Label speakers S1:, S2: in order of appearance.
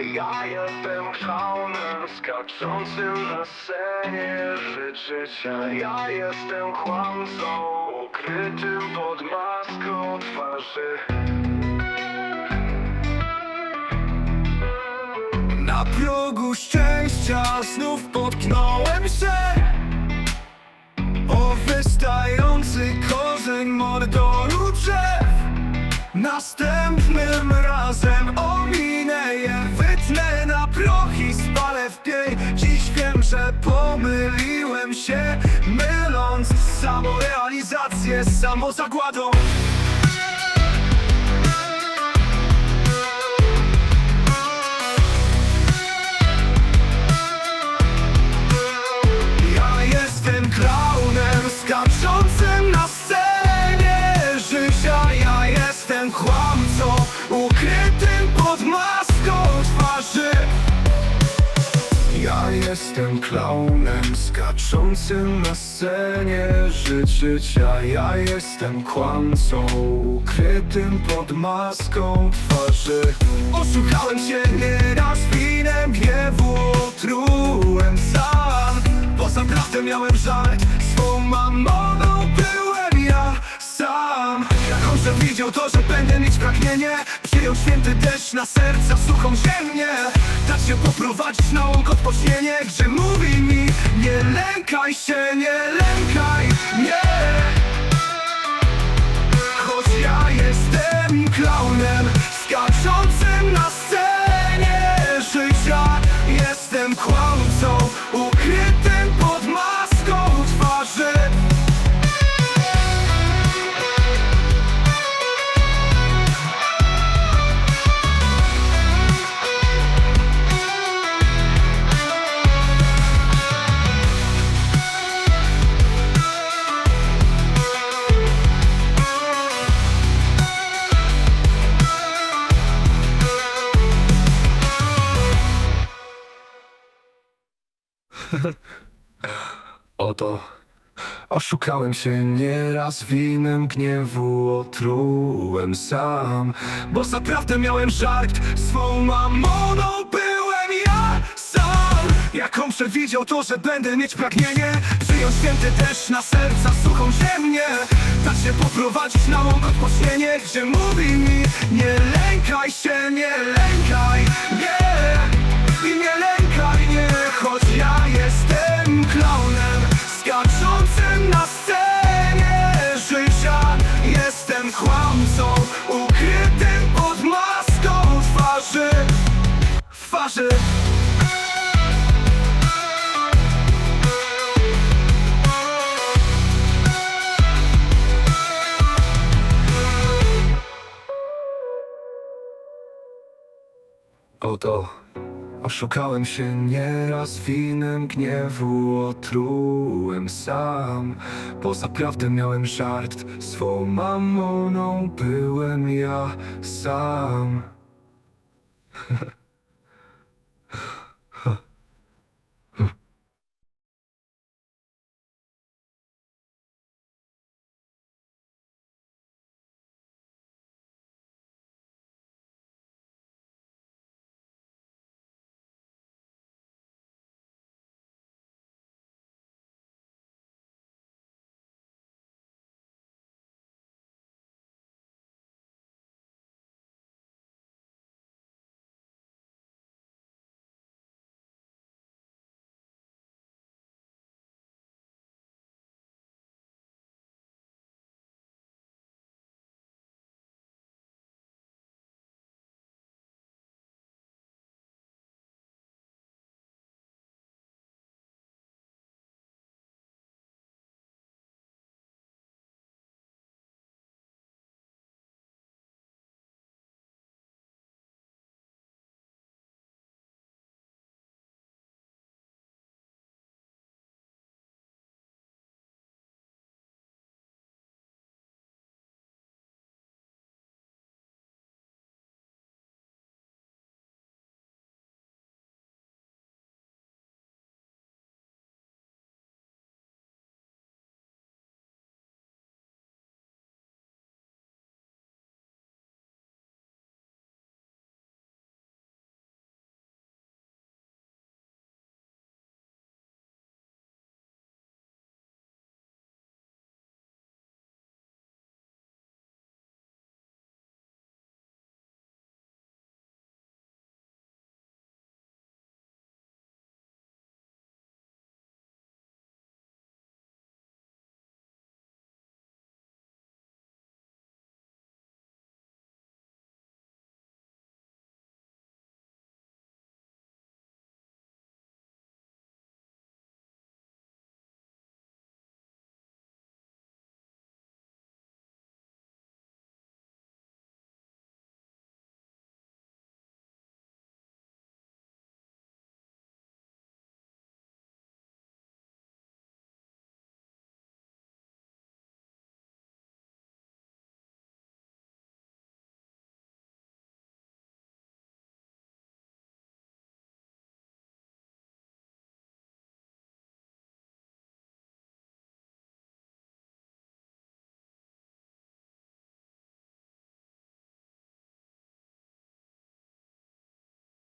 S1: Ja jestem klaunem skaczącym na scenie życia Ja jestem kłamcą ukrytym pod maską twarzy. Na progu szczęścia znów potknąłem się. O wystający korzeń mordoru drzew. Następnym samozagładą jestem klaunem skaczącym na scenie życia. Ja jestem kłamcą ukrytym pod maską twarzy. Oszukałem się nieraz winem gniewu Otrułem sam. Bo naprawdę miałem żart Swą mamoną byłem ja sam. Jak on przewidział to, że będę mieć pragnienie Przyjął święty deszcz na serca suchą ziemię. Dać się poprowadzić na łąk odpocznienie Gdzie mówi mi Nie lękaj się, nie lękaj, nie Choć ja jestem klaunem Skaczącym na scenie Oto Oszukałem się nieraz winem gniewu Otrułem sam Bo zaprawdę miałem żart Swą mamoną byłem ja sam. Jak on przewidział to, że będę mieć pragnienie Przyjął święty deszcz na serca suchą ziemię Dać się poprowadzić na łąk odpocznienie Gdzie mówi mi Nie lękaj się, nie lękaj Twarzy. Oto Oszukałem się nieraz winem gniewu Otrułem sam. Bo zaprawdę miałem żart Swą mamoną byłem ja sam